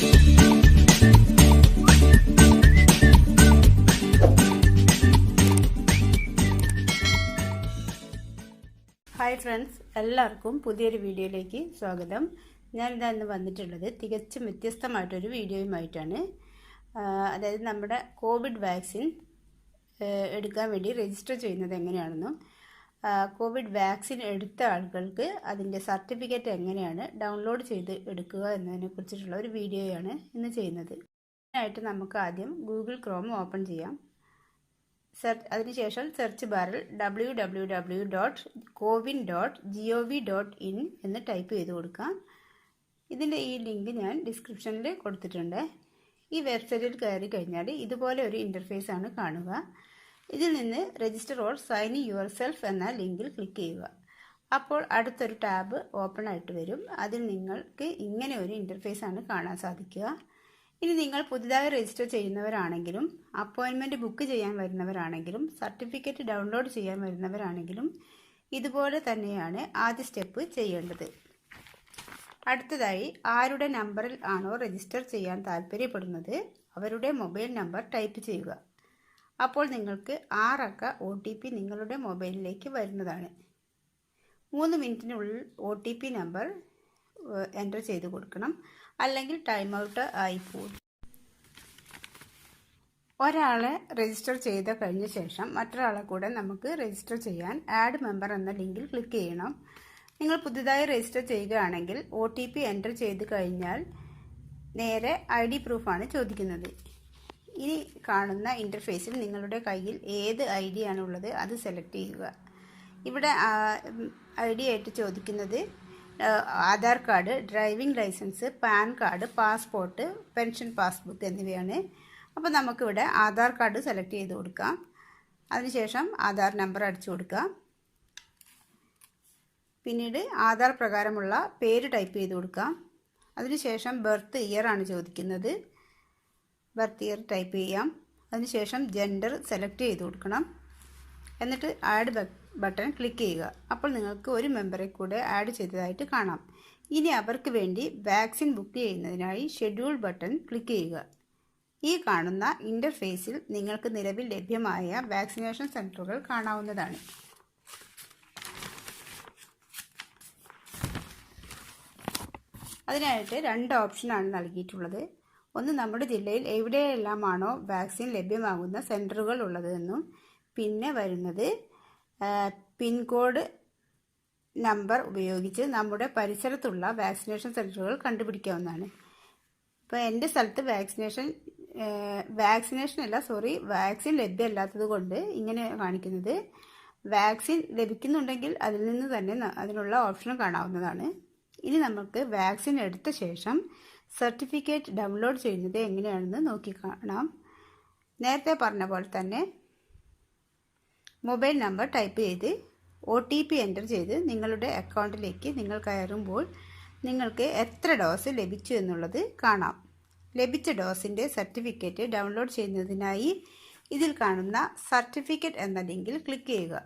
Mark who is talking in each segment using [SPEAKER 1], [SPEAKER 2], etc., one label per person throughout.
[SPEAKER 1] Hi friends എല്ലാവർക്കും പുതിയൊരു വീഡിയോയിലേക്ക് സ്വാഗതം. ഞാനിതാ ഇന്ന് വന്നിട്ടുള്ളത് തികച്ചും വ്യത്യസ്തമായിട്ടൊരു വീഡിയോയുമായിട്ടാണ്. അതായത് നമ്മുടെ കോവിഡ് വാക്സിൻ എടുക്കാൻ വേണ്ടി രജിസ്റ്റർ ചെയ്യുന്നത് എങ്ങനെയാണെന്നും കോവിഡ് വാക്സിൻ എടുത്ത ആളുകൾക്ക് അതിന്റെ സർട്ടിഫിക്കറ്റ് എങ്ങനെയാണ് ഡൗൺലോഡ് ചെയ്ത് എടുക്കുക എന്നതിനെ കുറിച്ചിട്ടുള്ള ഒരു വീഡിയോയാണ് ഇന്ന് ചെയ്യുന്നത്. അതിനായിട്ട് നമുക്ക് ആദ്യം ഗൂഗിൾ ക്രോം ഓപ്പൺ ചെയ്യാം. സെർച്ച് അതിനുശേഷം സെർച്ച് ബാറിൽ W W W dot CoWIN dot G O V dot in എന്ന് ടൈപ്പ് ചെയ്ത് കൊടുക്കാം. ഇതിന്റെ ഈ ലിങ്ക് ഞാൻ ഡിസ്ക്രിപ്ഷനിൽ കൊടുത്തിട്ടുണ്ട്. ഈ വെബ്സൈറ്റിൽ കയറി കഴിഞ്ഞാൽ ഇതുപോലെ ഒരു ഇന്റർഫേസ് ആണ് കാണുക. ഇതിൽ നിന്ന് register or sign yourself എന്ന ലിങ്കിൽ ക്ലിക്ക് ചെയ്യുക. അപ്പോൾ അടുത്തൊരു ടാബ് ഓപ്പൺ ആയിട്ട് വരും. അതിൽ നിങ്ങൾക്ക് ഇങ്ങനെ ഒരു ഇന്റർഫേസ് ആണ് കാണാൻ സാധിക്കുക. ഇനി നിങ്ങൾ പുതുതായി രജിസ്റ്റർ ചെയ്യുന്നവരാണെങ്കിലും അപ്പോയിൻമെന്റ് ബുക്ക് ചെയ്യാൻ വരുന്നവരാണെങ്കിലും സർട്ടിഫിക്കറ്റ് ഡൗൺലോഡ് ചെയ്യാൻ വരുന്നവരാണെങ്കിലും ഇതുപോലെ തന്നെയാണ് ആദ്യ സ്റ്റെപ്പ് ചെയ്യേണ്ടത്. അടുത്തതായി ആരുടെ നമ്പറിൽ ആണോ രജിസ്റ്റർ ചെയ്യാൻ താല്പര്യപ്പെടുന്നത് അവരുടെ മൊബൈൽ നമ്പർ ടൈപ്പ് ചെയ്യുക. അപ്പോൾ നിങ്ങൾക്ക് ആറക്ക ഒ ടി പി നിങ്ങളുടെ മൊബൈലിലേക്ക് വരുന്നതാണ്. മൂന്ന് മിനിറ്റിനുള്ളിൽ O T P number enter ചെയ്ത് കൊടുക്കണം. അല്ലെങ്കിൽ ടൈം ഔട്ട് ആയിപ്പോകും ഒരാളെ രജിസ്റ്റർ ചെയ്ത് കഴിഞ്ഞ ശേഷം മറ്റൊരാളെ കൂടെ നമുക്ക് രജിസ്റ്റർ ചെയ്യാൻ ആഡ് മെമ്പർ എന്ന ലിങ്കിൽ ക്ലിക്ക് ചെയ്യണം. നിങ്ങൾ പുതുതായി രജിസ്റ്റർ ചെയ്യുകയാണെങ്കിൽ ഒ ടി പി എന്റർ ചെയ്ത് കഴിഞ്ഞാൽ നേരെ ഐ ഡി പ്രൂഫാണ് ചോദിക്കുന്നത്. ഇനി കാണുന്ന ഇന്റർഫേസിൽ നിങ്ങളുടെ കയ്യിൽ ഏത് ഐ ഡി ആണുള്ളത് അത് സെലക്ട് ചെയ്യുക. ഇവിടെ ഐ ഡി ആയിട്ട് ചോദിക്കുന്നത് Aadhaar card driving licence PAN card passport pension passbook എന്നിവയാണ്. അപ്പോൾ നമുക്കിവിടെ ആധാർ കാർഡ് സെലക്ട് ചെയ്ത് കൊടുക്കാം. അതിനുശേഷം ആധാർ നമ്പർ അടിച്ചു കൊടുക്കാം. പിന്നീട് ആധാർ പ്രകാരമുള്ള പേര് ടൈപ്പ് ചെയ്ത് കൊടുക്കാം. അതിനുശേഷം ബർത്ത് ഇയർ ആണ് ചോദിക്കുന്നത്. ബർത്ത് ഇയർ ടൈപ്പ് ചെയ്യാം. അതിനുശേഷം ജെൻഡർ സെലക്ട് ചെയ്ത് കൊടുക്കണം. എന്നിട്ട് ആഡ് ബട്ടൺ ക്ലിക്ക് ചെയ്യുക. അപ്പോൾ നിങ്ങൾക്ക് ഒരു മെമ്പറെ കൂടെ ആഡ് ചെയ്തതായിട്ട് കാണാം. ഇനി അവർക്ക് വേണ്ടി വാക്സിൻ ബുക്ക് ചെയ്യുന്നതിനായി ഷെഡ്യൂൾ ബട്ടൺ ക്ലിക്ക് ചെയ്യുക. ഈ കാണുന്ന ഇന്റർഫേസിൽ നിങ്ങൾക്ക് നിലവിൽ ലഭ്യമായ വാക്സിനേഷൻ സെന്ററുകൾ കാണാവുന്നതാണ്. അതിനായിട്ട് രണ്ട് ഓപ്ഷനാണ് നൽകിയിട്ടുള്ളത്. ഒന്ന് നമ്മുടെ ജില്ലയിൽ എവിടെയെല്ലാമാണോ വാക്സിൻ ലഭ്യമാകുന്ന സെന്ററുകൾ ഉള്ളതെന്നും പിന്നെ വരുന്നത് പിൻകോഡ് നമ്പർ ഉപയോഗിച്ച് നമ്മുടെ പരിസരത്തുള്ള വാക്സിനേഷൻ സെന്ററുകൾ കണ്ടുപിടിക്കാവുന്നതാണ്. ഇപ്പോൾ എന്റെ സ്ഥലത്ത് വാക്സിനേഷൻ വാക്സിനേഷൻ അല്ല സോറി വാക്സിൻ ലഭ്യമല്ലാത്തത് കൊണ്ട് ഇങ്ങനെ കാണിക്കുന്നത്. വാക്സിൻ ലഭിക്കുന്നുണ്ടെങ്കിൽ അതിൽ നിന്ന് തന്നെ അതിനുള്ള ഓപ്ഷൻ കാണാവുന്നതാണ്. ഇനി നമുക്ക് വാക്സിൻ എടുത്ത ശേഷം സർട്ടിഫിക്കറ്റ് ഡൗൺലോഡ് ചെയ്യുന്നത് എങ്ങനെയാണെന്ന് നോക്കി കാണാം. നേരത്തെ പറഞ്ഞ പോലെ തന്നെ മൊബൈൽ നമ്പർ ടൈപ്പ് ചെയ്ത് ഒ ടി പി എന്റർ ചെയ്ത് നിങ്ങളുടെ അക്കൗണ്ടിലേക്ക് നിങ്ങൾ കയറുമ്പോൾ നിങ്ങൾക്ക് എത്ര ഡോസ് ലഭിച്ചു എന്നുള്ളത് കാണാം. ലഭിച്ച ഡോസിന്റെ സർട്ടിഫിക്കറ്റ് ഡൗൺലോഡ് ചെയ്യുന്നതിനായി ഇതിൽ കാണുന്ന സർട്ടിഫിക്കറ്റ് എന്ന ലിങ്കിൽ ക്ലിക്ക് ചെയ്യുക.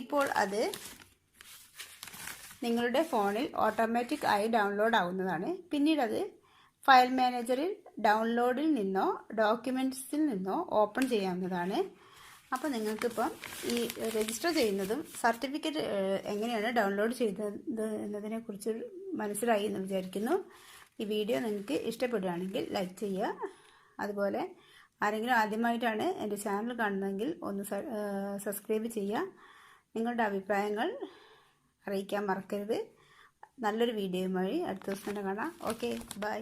[SPEAKER 1] ഇപ്പോൾ അത് നിങ്ങളുടെ ഫോണിൽ ഓട്ടോമാറ്റിക് ആയി ഡൗൺലോഡ് ആവുന്നതാണ്. പിന്നീട് അത് ഫയൽ മാനേജറിൽ ഡൗൺലോഡിൽ നിന്നോ ഡോക്യുമെന്റ്സിൽ നിന്നോ ഓപ്പൺ ചെയ്യാവുന്നതാണ്. അപ്പോൾ നിങ്ങൾക്കിപ്പം ഈ രജിസ്റ്റർ ചെയ്യുന്നതും സർട്ടിഫിക്കറ്റ് എങ്ങനെയാണ് ഡൗൺലോഡ് ചെയ്തത് എന്നതിനെക്കുറിച്ച് മനസ്സിലായി എന്ന് വിചാരിക്കുന്നു. ഈ വീഡിയോ നിങ്ങൾക്ക് ഇഷ്ടപ്പെടുകയാണെങ്കിൽ ലൈക്ക് ചെയ്യുക. അതുപോലെ ആരെങ്കിലും ആദ്യമായിട്ടാണ് എന്റെ ചാനൽ കാണുന്നതെങ്കിൽ ഒന്ന് സബ്സ്ക്രൈബ് ചെയ്യുക. നിങ്ങളുടെ അഭിപ്രായങ്ങൾ അറിയിക്കാൻ മറക്കരുത്. നല്ലൊരു വീഡിയോയുമായി അടുത്ത ദിവസം തന്നെ കാണാം. Okay bye